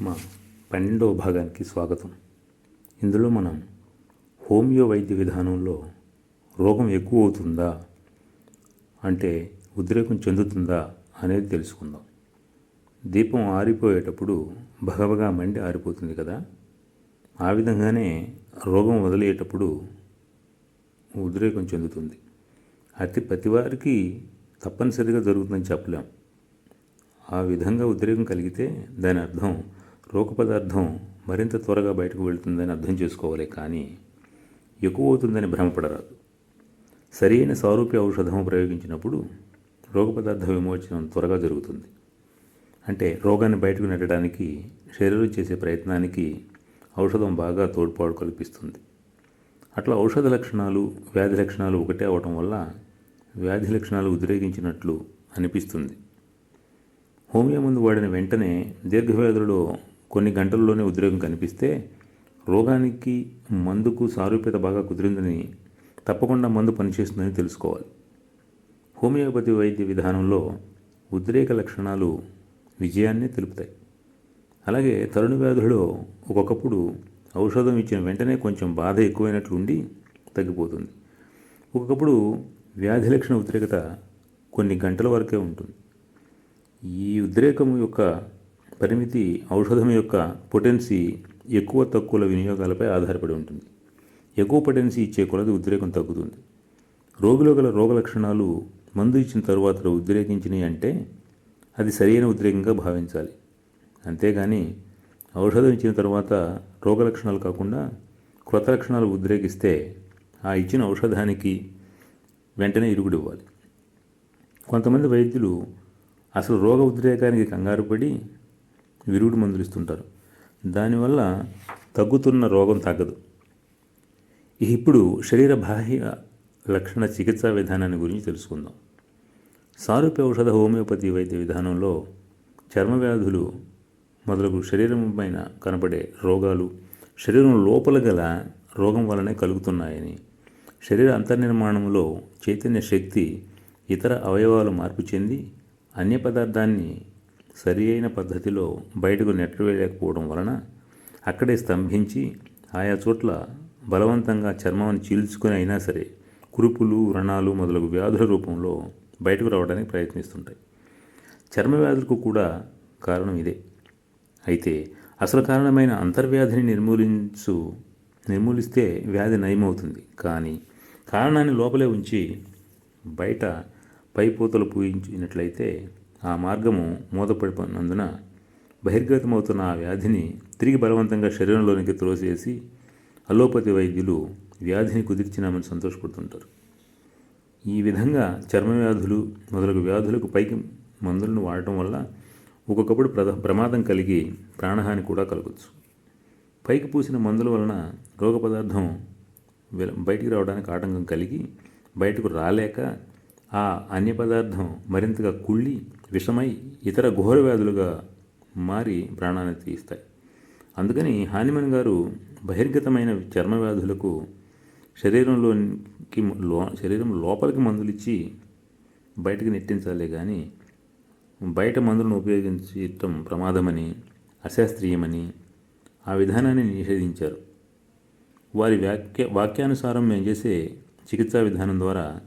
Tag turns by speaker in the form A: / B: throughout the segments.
A: మా పన్నెండవ భాగానికి స్వాగతం. ఇందులో మనం హోమియో వైద్య విధానంలో రోగం ఎక్కువ అవుతుందా? అంటే ఉద్రేకం చెందుతుందా? అనేది తెలుసుకుందాం. దీపం ఆరిపోయేటప్పుడు భగభగా మండి ఆరిపోతుంది కదా? ఆ విధంగానే రోగం వదిలేటప్పుడు ఉద్రేకం చెందుతుంది. అది ప్రతివారికి తప్పనిసరిగా జరుగుతుందని చెప్పలేం. ఆ విధంగా ఉద్రేకం కలిగితే దాని అర్థం రోగ పదార్థం మరింత త్వరగా బయటకు వెళుతుందని అర్థం చేసుకోవాలి కానీ ఎక్కువ అవుతుందని భ్రమపడరాదు. సరి అయిన సారూప్య ఔషధం ప్రయోగించినప్పుడు రోగ పదార్థ విమోచనం త్వరగా జరుగుతుంది. అంటే రోగాన్ని బయటకు నెట్టడానికి శరీరం చేసే ప్రయత్నానికి ఔషధం బాగా తోడ్పాటు కల్పిస్తుంది. అట్లా ఔషధ లక్షణాలు వ్యాధి లక్షణాలు ఒకటే అవటం వల్ల వ్యాధి లక్షణాలు ఉద్రేగించినట్లు అనిపిస్తుంది. హోమియో మందు వాడిన వెంటనే దీర్ఘవ్యాధులలో కొన్ని గంటల్లోనే ఉద్రేకం కనిపిస్తే రోగానికి మందుకు సారూప్యత బాగా కుదిరిందని తప్పకుండా మందు పనిచేస్తుందని తెలుసుకోవాలి. హోమియోపతి వైద్య విధానంలో ఉద్రేక లక్షణాలు విజయాన్ని తెలుపుతాయి. అలాగే తరుణ వ్యాధులలో ఒక్కొక్కప్పుడు ఔషధం ఇచ్చిన వెంటనే కొంచెం బాధ ఎక్కువైనట్లు ఉండి తగ్గిపోతుంది. ఒక్కొక్కప్పుడు వ్యాధి లక్షణ ఉద్రేకత కొన్ని గంటల వరకే ఉంటుంది. ఈ ఉద్రేకం యొక్క పరిమితి ఔషధం యొక్క పొటెన్సీ ఎక్కువ తక్కువల వినియోగాలపై ఆధారపడి ఉంటుంది. ఎక్కువ పొటెన్సీ ఇచ్చే కొలది ఉద్రేకం తగ్గుతుంది. రోగిలో గల రోగ లక్షణాలు మందు ఇచ్చిన తరువాత ఉద్రేకించినాయి అంటే అది సరైన ఉద్రేకంగా భావించాలి. అంతేగాని ఔషధం ఇచ్చిన తర్వాత రోగ లక్షణాలు కాకుండా క్రొత్త లక్షణాలు ఉద్రేకిస్తే ఆ ఇచ్చిన ఔషధానికి వెంటనే ఇరుగుడు ఇవ్వాలి కొంతమంది వైద్యులు అసలు రోగ ఉద్రేకానికి కంగారుపడి విరుగుడు మందులు ఇస్తుంటారు. దానివల్ల తగ్గుతున్న రోగం తగ్గదు. ఇప్పుడు శరీర బాహ్య లక్షణ చికిత్సా విధానాన్ని గురించి తెలుసుకుందాం. సారూప్య ఔషధ హోమియోపతి వైద్య విధానంలో చర్మ వ్యాధులు మొదలగు శరీరం పైన కనపడే రోగాలు శరీరం లోపల గల రోగం వలనే కలుగుతున్నాయని శరీర అంతర్నిర్మాణంలో చైతన్య శక్తి ఇతర అవయవాలు మార్పు చెంది అన్య పదార్థాన్ని సరి అయిన పద్ధతిలో బయటకు నెట్టవేయలేకపోవడం వలన అక్కడే స్తంభించి ఆయా చోట్ల బలవంతంగా చర్మాన్ని చీల్చుకుని అయినా సరే కురుపులు వ్రణాలు మొదలగు వ్యాధుల రూపంలో బయటకు రావడానికి ప్రయత్నిస్తుంటాయి. చర్మ వ్యాధులకు కూడా కారణం ఇదే. అయితే అసలు కారణమైన అంతర్వ్యాధిని నిర్మూలించు నిర్మూలిస్తే వ్యాధి నయమవుతుంది. కానీ కారణాన్ని లోపలే ఉంచి బయట పైపోతలు పూయించినట్లయితే ఆ మార్గము మూతపడిపోయినందున బహిర్గతమవుతున్న ఆ వ్యాధిని తిరిగి బలవంతంగా శరీరంలోనికి త్రోసేసి అలోపతి వైద్యులు వ్యాధిని కుదిర్చినామని సంతోషపడుతుంటారు. ఈ విధంగా చర్మ వ్యాధులు మొదలగు వ్యాధులకు పైకి మందులను వాడటం వల్ల ఒక్కొక్కప్పుడు ప్రద ప్రమాదం కలిగి ప్రాణహాని కూడా కలగచ్చు. పైకి పూసిన మందుల వలన రోగ పదార్థం బయటికి రావడానికి ఆటంకం కలిగి బయటకు రాలేక ఆ అన్య పదార్థం మరింతగా కుళ్ళి విషమై ఇతర ఘోర వ్యాధులుగా మారి ప్రాణాన్ని తీస్తాయి. అందుకని హానిమన్ గారు బహిర్గతమైన చర్మ వ్యాధులకు శరీరంలోకి లో శరీరం లోపలికి మందులు ఇచ్చి బయటకు నెట్టించాలి కానీ బయట మందులను ఉపయోగించటం ప్రమాదమని అశాస్త్రీయమని ఆ విధానాన్ని నిషేధించారు. వారి వాక్య వాక్యానుసారం మేము చేసే చికిత్సా విధానం ద్వారా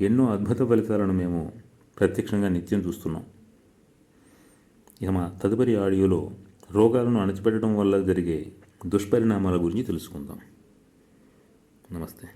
A: ఎన్నో అద్భుత ఫలితాలను మేము ప్రత్యక్షంగా నిత్యం చూస్తున్నాం. ఇక మా తదుపరి ఆడియోలో రోగాలను అణచిపెట్టడం వల్ల జరిగే దుష్పరిణామాల గురించి తెలుసుకుందాం. నమస్తే.